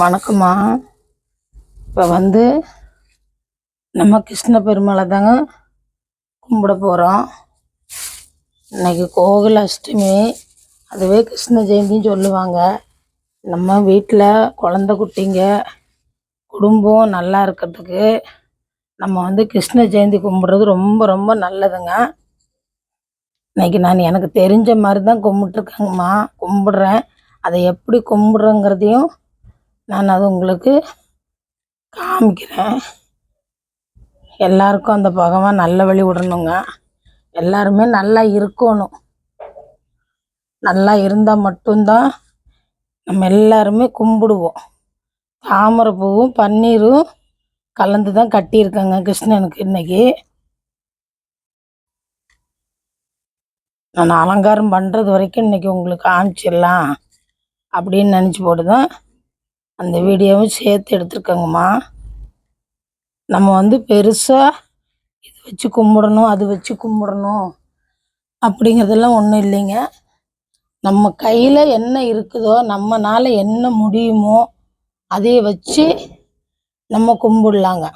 வணக்கம்மா. இப்போ வந்து நம்ம கிருஷ்ண பெருமாளை தாங்க கும்பிட போகிறோம் இன்னைக்கு கோகுல அஷ்டமி. அதுவே கிருஷ்ண ஜெயந்தின்னு சொல்லுவாங்க. நம்ம வீட்டில் குழந்த குட்டிங்க குடும்பம் நல்லா இருக்கிறதுக்கு நம்ம வந்து கிருஷ்ண ஜெயந்தி கும்பிட்றது ரொம்ப ரொம்ப நல்லதுங்க. இன்னைக்கு நான் எனக்கு தெரிஞ்ச மாதிரி தான் கும்பிட்டுருக்கேங்கம்மா. கும்பிட்றேன். அதை எப்படி கும்பிடுறேங்கிறதையும் நான் அது உங்களுக்கு காமிக்கிறேன். எல்லாருக்கும் அந்த பகவான் நல்ல வழி விடணுங்க. எல்லாருமே நல்லா இருக்கணும். நல்லா இருந்தால் மட்டும்தான் நம்ம எல்லாருமே கும்பிடுவோம். தாமரை பூவும் பன்னீரும் கலந்து தான் கட்டியிருக்காங்க கிருஷ்ணனுக்கு இன்னைக்கு. நான் அலங்காரம் பண்ணுறது வரைக்கும் இன்னைக்கு உங்களுக்கு காமிச்சிடலாம் அப்படின்னு நினச்சி போட்டு தான் அந்த வீடியோவும் சேர்த்து எடுத்துருக்கோங்கம்மா. நம்ம வந்து பெருசாக இது வச்சு கும்பிடணும் அது வச்சு கும்பிடணும் அப்படிங்கிறதெல்லாம் ஒன்றும் இல்லைங்க. நம்ம கையில் என்ன இருக்குதோ நம்மனால் என்ன முடியுமோ அதை வச்சு நம்ம கும்பிடலாங்க.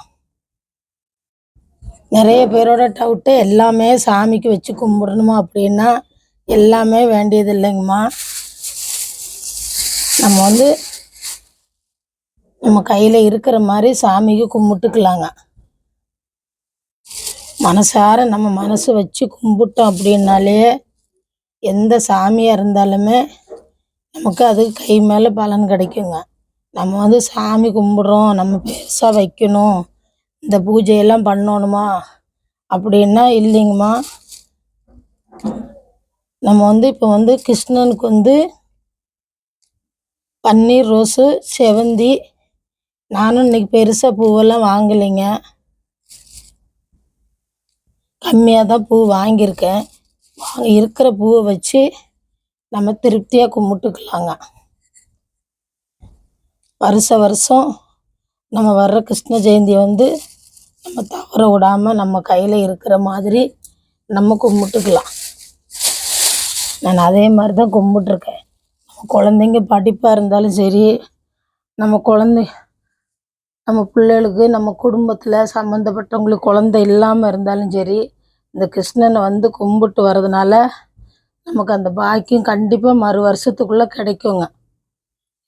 நிறைய பேரோட டவுட்டு எல்லாமே சாமிக்கு வச்சு கும்பிடணுமா அப்படின்னா எல்லாமே வேண்டியது இல்லைங்கம்மா நம்ம வந்து நம்ம கையில் இருக்கிற மாதிரி சாமிக்கு கும்பிட்டுக்கலாங்க. மனசார நம்ம மனசு வச்சு கும்பிட்டோம் அப்படின்னாலே எந்த சாமியாக இருந்தாலுமே நமக்கு அது கை மேலே பலன் கிடைக்குங்க. நம்ம வந்து சாமி கும்பிட்றோம் நம்ம பெருசாக வைக்கணும் இந்த பூஜையெல்லாம் பண்ணணுமா அப்படின்னா இல்லைங்கம்மா. நம்ம வந்து இப்போ வந்து கிருஷ்ணனுக்கு வந்து பன்னீர் ரோஸு செவந்தி நானும் இன்னைக்கு பெருசாக பூவெல்லாம் வாங்கலைங்க. கம்மியாக தான் பூ வாங்கியிருக்கேன். இருக்கிற பூவை வச்சு நம்ம திருப்தியாக கும்பிட்டுக்கலாங்க. வருஷ வருஷம் நம்ம வர்ற கிருஷ்ண ஜெயந்தி வந்து நம்ம தவற விடாமல் நம்ம கையில் இருக்கிற மாதிரி நம்ம கும்பிட்டுக்கலாம். நான் அதே மாதிரி தான் கும்பிட்டுருக்கேன். நம்ம குழந்தைங்க படிப்பாக இருந்தாலும் சரி நம்ம குழந்தை நம்ம பிள்ளைகளுக்கு நம்ம குடும்பத்தில் சம்மந்தப்பட்டவங்களுக்கு குழந்தை இல்லாமல் இருந்தாலும் சரி இந்த கிருஷ்ணனை வந்து கும்பிட்டு வர்றதுனால நமக்கு அந்த பாக்கியம் கண்டிப்பாக மறு வருஷத்துக்குள்ளே கிடைக்குங்க.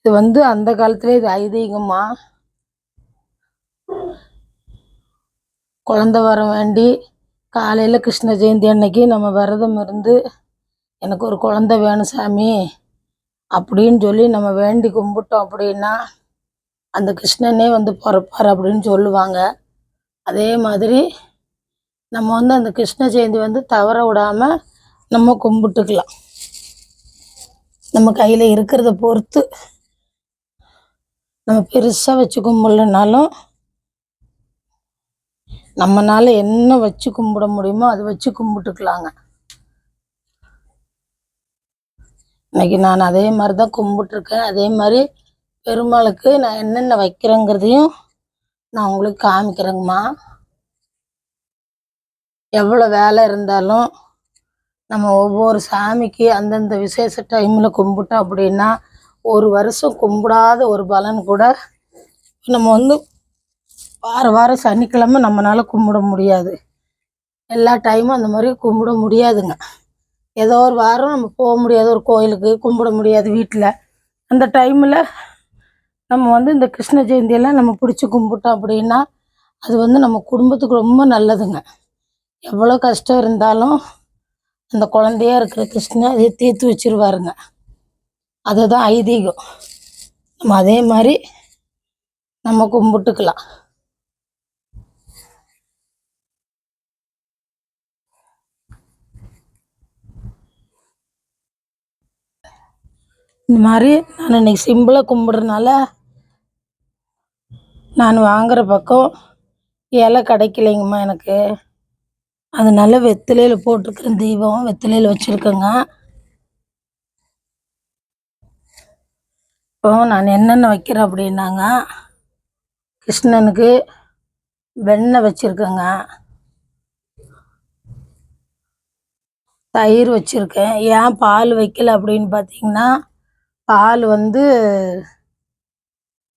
இது வந்து அந்த காலத்துல இது ஐதீகமாக குழந்த வர வேண்டி காலையில் கிருஷ்ண ஜெயந்தி அன்னைக்கு நம்ம விரதம் இருந்து எனக்கு ஒரு குழந்த வேணும் சாமி அப்படின்னு சொல்லி நம்ம வேண்டி கும்பிட்டோம் அப்படின்னா அந்த கிருஷ்ணனே வந்து பிறப்பார் அப்படின்னு சொல்லுவாங்க. அதே மாதிரி நம்ம வந்து அந்த கிருஷ்ண ஜெயந்தி வந்து தவற விடாமல் நம்ம கும்பிட்டுக்கலாம். நம்ம கையில் இருக்கிறத பொறுத்து நம்ம பெருசாக வச்சு கும்பிடலனாலும் நம்மளால் என்ன வச்சு கும்பிட முடியுமோ அதை வச்சு கும்பிட்டுக்கலாங்க. இன்னைக்கு நான் அதே மாதிரி தான் கும்பிட்டுருக்கேன். அதே மாதிரி பெருமாளுக்கு நான் என்னென்ன வைக்கிறேங்கிறதையும் நான் உங்களுக்கு காமிக்கிறேங்கம்மா. எவ்வளோ வேலை இருந்தாலும் நம்ம ஒவ்வொரு சாமிக்கு அந்தந்த விசேஷ டைமில் கும்பிட்டோம் அப்படின்னா ஒரு வருஷம் கும்பிடாத ஒரு பலன் கூட நம்ம வந்து வார வாரம் சனிக்கிழமை நம்மளால் கும்பிட முடியாது. எல்லா டைமும் அந்த மாதிரி கும்பிட முடியாதுங்க. ஏதோ ஒரு வாரம் நம்ம போக முடியாது. ஒரு கோயிலுக்கு கும்பிட முடியாது வீட்டில் அந்த டைமில் நம்ம வந்து இந்த கிருஷ்ண ஜெயந்தியெல்லாம் நம்ம பிடிச்சி கும்பிட்டோம் அப்படின்னா அது வந்து நம்ம குடும்பத்துக்கு ரொம்ப நல்லதுங்க. எவ்வளோ கஷ்டம் இருந்தாலும் அந்த குழந்தையா இருக்கிற கிருஷ்ணன் அதை தீர்த்து வச்சிருவாருங்க. அதுதான் ஐதீகம். நம்ம அதே மாதிரி நம்ம கும்பிட்டுக்கலாம். இந்த மாதிரி நான் இன்னைக்கு சிம்பிளாக கும்பிட்றதுனால நான் வாங்குகிற பக்கம் இலை கிடைக்கலைங்கம்மா எனக்கு. அதனால வெத்திலையில் போட்டிருக்கிற தீபம் வெத்திலையில் வச்சுருக்கேங்க. இப்போ நான் என்னென்ன வைக்கிறேன் அப்படின்னாங்க. கிருஷ்ணனுக்கு வெண்ணெய் வச்சுருக்கேங்க. தயிர் வச்சுருக்கேன். ஏன் பால் வைக்கல அப்படின்னு பார்த்தீங்கன்னா பால் வந்து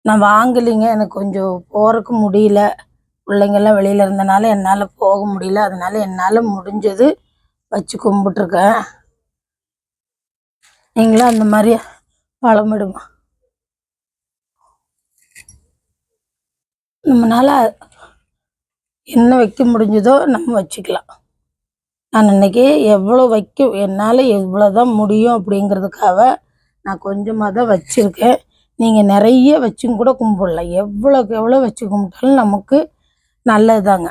நான் வாங்கலைங்க. எனக்கு கொஞ்சம் போகிறக்கு முடியல. பிள்ளைங்கள்லாம் வெளியில் இருந்தனால என்னால் போக முடியல. அதனால என்னால் முடிஞ்சது வச்சு கும்பிட்ருக்கேன் நீங்களும் அந்த மாதிரி பழமிடுமா நம்மளால என்ன வைக்க முடிஞ்சதோ நம்ம வச்சுக்கலாம். நான் இன்னைக்கு எவ்வளோ வைக்க என்னால் எவ்வளோ தான் முடியும் அப்படிங்கிறதுக்காக நான் கொஞ்சமாக தான் வச்சுருக்கேன். நீங்கள் நிறைய வச்சும் கூட கும்பிடலாம் எவ்வளோக்கு எவ்வளோ வச்சு கும்பிட்டாலும் நமக்கு நல்லதுதாங்க.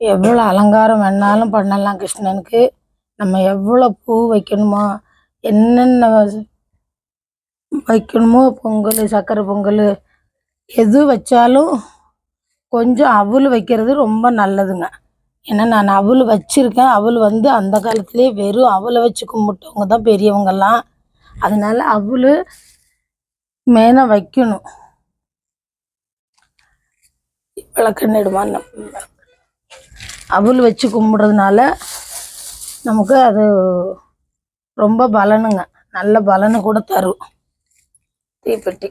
எவ்வளோ அலங்காரம் வேணாலும் பண்ணலாம் கிருஷ்ணனுக்கு. நம்ம எவ்வளோ பூ வைக்கணுமோ? என்னென்ன வைக்கணுமோ பொங்கல் சக்கரை பொங்கல் எது வச்சாலும் கொஞ்சம் அவல் வைக்கிறது ரொம்ப நல்லதுங்க. ஏன்னா நான் அவள் வச்சுருக்கேன். அவள் வந்து அந்த காலத்துலேயே வெறும் அவளை வச்சு கும்பிட்டவங்க தான் பெரியவங்கெல்லாம் அதனால அவள் மெயினாக வைக்கணும். விளக்கெண்ணிடுமா அவள் வச்சு கும்பிட்றதுனால நமக்கு அது ரொம்ப பலனுங்க. நல்ல பலனை கூட தரும். தீப்பெட்டி.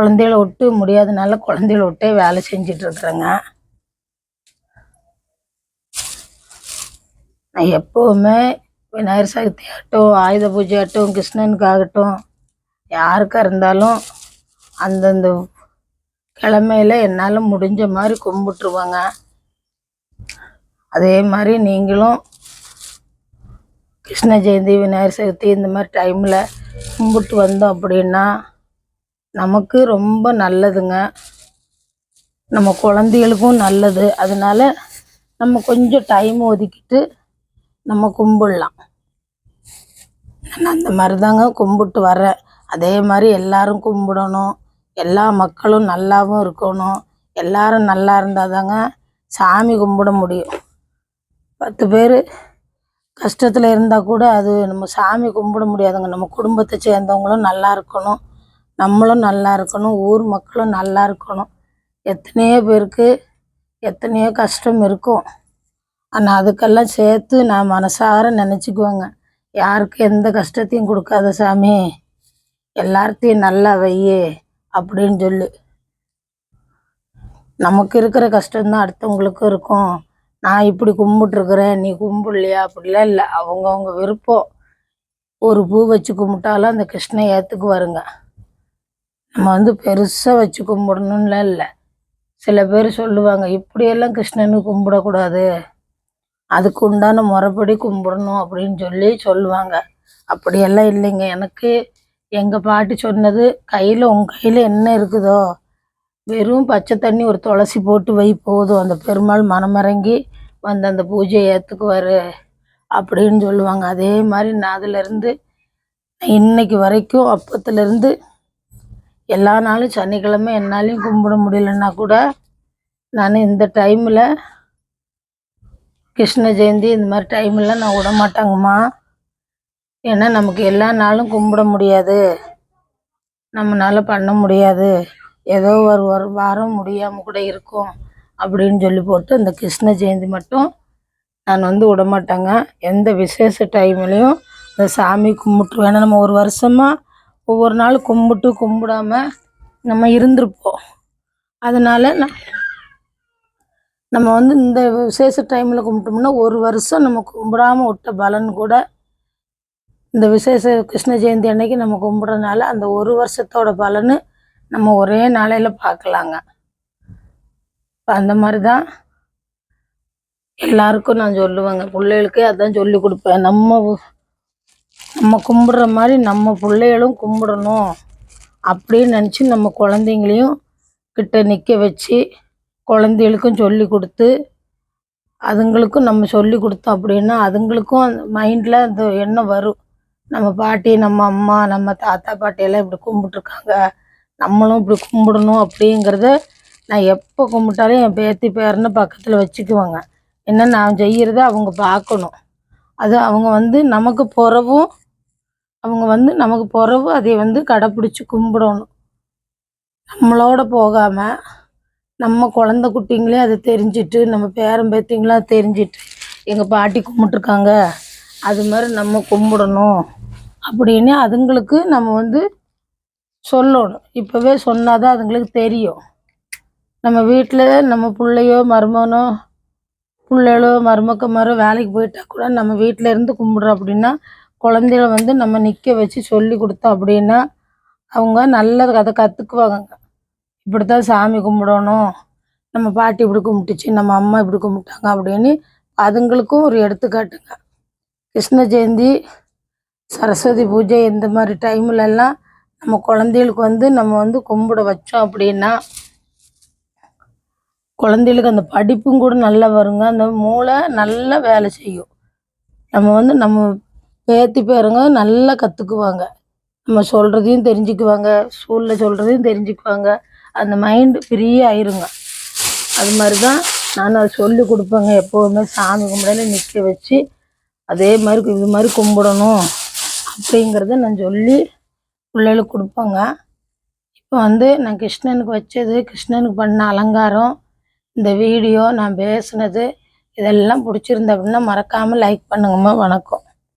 குழந்தைகள விட்டு முடியாதனால குழந்தைகள விட்டே வேலை செஞ்சுட்டு இருக்கிறேங்க. நான் எப்போவுமே விநாயகர் சதுர்த்தி ஆகட்டும் ஆயுத பூஜை ஆகட்டும் கிருஷ்ணனுக்கு ஆகட்டும் யாருக்கா இருந்தாலும் அந்தந்த கிழமையில என்னால் முடிஞ்ச மாதிரி கும்பிட்டுருவாங்க. அதே மாதிரி நீங்களும் கிருஷ்ண ஜெயந்தி விநாயகர் சதுர்த்தி இந்த மாதிரி டைமில் கும்பிட்டு வந்தோம் அப்படின்னா நமக்கு ரொம்ப நல்லதுங்க. நம்ம குழந்தைகளுக்கும் நல்லது. அதனால நம்ம கொஞ்சம் டைம் ஒதுக்கிட்டு நம்ம கும்பிடலாம். நான் அந்த மாதிரி தாங்க கும்பிட்டு வரேன். அதே மாதிரி எல்லாரும் கும்பிடணும். எல்லா மக்களும் நல்லாவும் இருக்கணும். எல்லாரும் நல்லா இருந்தால் தாங்க சாமி கும்பிட முடியும். பத்து பேர் கஷ்டத்தில் இருந்தால் கூட அது நம்ம சாமி கும்பிட முடியாதுங்க. நம்ம குடும்பத்தை சேர்ந்தவங்களும் நல்லா இருக்கணும். நம்மளும் நல்லா இருக்கணும் ஊர் மக்களும் நல்லா இருக்கணும். எத்தனையோ பேருக்கு எத்தனையோ கஷ்டம் இருக்கும். ஆனால் அதுக்கெல்லாம் சேர்த்து நான் மனசார நினச்சிக்குவேங்க. யாருக்கு எந்த கஷ்டத்தையும் கொடுக்காத சாமி எல்லார்த்தையும் நல்லா வையே அப்படின்னு சொல்லி. நமக்கு இருக்கிற கஷ்டம்தான் அடுத்தவங்களுக்கும் இருக்கும். நான் இப்படி கும்பிட்டுருக்குறேன் நீ கும்பிடலையா? அப்படிலாம் இல்லை. அவங்கவுங்க விருப்பம். ஒரு பூ வச்சு கும்பிட்டாலும் அந்த கிருஷ்ணன் ஏற்றுக்குவாருங்க நம்ம வந்து பெருசாக வச்சு கும்பிடணும்லாம் இல்லை. சில பேர் சொல்லுவாங்க இப்படியெல்லாம் கிருஷ்ணனுக்கு கும்பிடக்கூடாது. அதுக்கு உண்டான முறைப்படி கும்பிடணும் அப்படின்னு சொல்லி சொல்லுவாங்க. அப்படியெல்லாம் இல்லைங்க. எனக்கு எங்கள் பாட்டி சொன்னது கையில் உங்கள் கையில் என்ன இருக்குதோ வெறும் பச்சை தண்ணி ஒரு துளசி போட்டு வை போதும். அந்த பெருமாள் மனமிறங்கி வந்து அந்த பூஜையை ஏற்றுக்குவார் அப்படின்னு சொல்லுவாங்க. அதே மாதிரி நான் அதிலேருந்து இன்னைக்கு வரைக்கும் அப்பத்துலேருந்து எல்லா நாளும் சனிக்கிழமை என்னாலையும் கும்பிட முடியலன்னா கூட நான் இந்த டைமில் கிருஷ்ண ஜெயந்தி இந்த மாதிரி டைமில் நான் விட மாட்டாங்கம்மா. ஏன்னா நமக்கு எல்லா நாளும் கும்பிட முடியாது. நம்மளால பண்ண முடியாது. ஏதோ ஒரு ஒரு வாரம் முடியாமல் கூட இருக்கும் அப்படின்னு சொல்லி போட்டு இந்த கிருஷ்ண ஜெயந்தி மட்டும் நான் வந்து விட மாட்டேங்க. எந்த விசேஷ டைம்லேயும் இந்த சாமி கும்பிட்டுருவேன். ஏன்னா நம்ம ஒரு வருஷமாக ஒவ்வொரு நாள் கும்பிட்டு கும்பிடாம நம்ம இருந்திருப்போம். அதனால நான் நம்ம வந்து இந்த விசேஷ டைமில் கும்பிட்டோம்னா ஒரு வருஷம் நம்ம கும்பிடாம விட்ட பலன் கூட இந்த விசேஷ கிருஷ்ண ஜெயந்தி அன்னைக்கு நம்ம கும்பிட்றதுனால அந்த ஒரு வருஷத்தோட பலன் நம்ம ஒரே நாளையில் பார்க்கலாங்க இப்போ அந்த மாதிரி தான் எல்லாருக்கும் நான் சொல்லுவேங்க. பிள்ளைகளுக்கே அதான் சொல்லி கொடுப்பேன். நம்ம நம்ம கும்பிட்ற மாதிரி நம்ம பிள்ளைகளும் கும்பிடணும் அப்படின்னு நினச்சி நம்ம குழந்தைங்களையும் கிட்ட நிற்க வச்சு குழந்தைகளுக்கும் சொல்லி கொடுத்து அதுங்களுக்கும் நம்ம சொல்லி கொடுத்தோம் அப்படின்னா அதுங்களுக்கும் அந்த மைண்டில் அந்த எண்ணம் வரும். நம்ம பாட்டி நம்ம அம்மா நம்ம தாத்தா பாட்டியெல்லாம் இப்படி கும்பிட்ருக்காங்க நம்மளும் இப்படி கும்பிடணும் அப்படிங்கிறத நான் எப்போ கும்பிட்டாலும் என் பேத்தி பேரனை பக்கத்தில் வச்சுக்குவாங்க. என்ன நான் செய்கிறத அவங்க பார்க்கணும். அது அவங்க வந்து நமக்கு பிறவும் அவங்க வந்து நமக்கு பிறவும் அதை வந்து கடைப்பிடிச்சி கும்பிடணும். நம்மளோட போகாமல் நம்ம குழந்த குட்டிங்களே அதை தெரிஞ்சிட்டு நம்ம பேரன் பேத்திங்களாம் தெரிஞ்சிட்டு எங்கள் பாட்டி கும்பிட்ருக்காங்க அது மாதிரி நம்ம கும்பிடணும் அப்படின்னு அதுங்களுக்கு நம்ம வந்து சொல்லணும். இப்போவே சொன்னாதான் அதுங்களுக்கு தெரியும். நம்ம வீட்டில் நம்ம பிள்ளையோ மருமகனோ பிள்ளைகளோ மருமக்கமாரோ வேலைக்கு போயிட்டா கூட நம்ம வீட்டில் இருந்து கும்பிட்றோம் அப்படின்னா குழந்தைகள வந்து நம்ம நிற்க வச்சு சொல்லி கொடுத்தோம் அப்படின்னா அவங்க நல்ல அதை கற்றுக்குவாங்க இப்படி தான் சாமி கும்பிடணும். நம்ம பாட்டி இப்படி கும்பிட்டுச்சு நம்ம அம்மா இப்படி கும்பிட்டாங்க அப்படின்னு அதுங்களுக்கும் ஒரு எடுத்துக்காட்டுங்க. கிருஷ்ண ஜெயந்தி சரஸ்வதி பூஜை இந்த மாதிரி டைம்ல நம்ம குழந்தைகளுக்கு வந்து நம்ம வந்து கும்பிட வச்சோம் அப்படின்னா குழந்தைகளுக்கு அந்த படிப்பும் கூட நல்லா வருங்க. அந்த மூளை நல்லா வேலை செய்யும். நம்ம வந்து நம்ம பேத்தி பேருங்க நல்லா கற்றுக்குவாங்க நம்ம சொல்கிறதையும் தெரிஞ்சுக்குவாங்க. ஸ்கூலில் சொல்கிறதையும் தெரிஞ்சுக்குவாங்க. அந்த மைண்டு ஃப்ரீயாக ஆயிருங்க. அது மாதிரி தான் நான் அதை சொல்லி கொடுப்பேங்க. எப்போவுமே சாமி கும்பிடல நிற்க வச்சு அதே மாதிரி இது மாதிரி கும்பிடணும் அப்படிங்கிறத நான் சொல்லி பிள்ளைகளுக்கு கொடுப்பேங்க. இப்போ வந்து நான் கிருஷ்ணனுக்கு வச்சது கிருஷ்ணனுக்கு பண்ண அலங்காரம் இந்த வீடியோ நான் பேசுனது இதெல்லாம் பிடிச்சிருந்த அப்படின்னா மறக்காமல் லைக் பண்ணுங்கம்மா. வணக்கம்.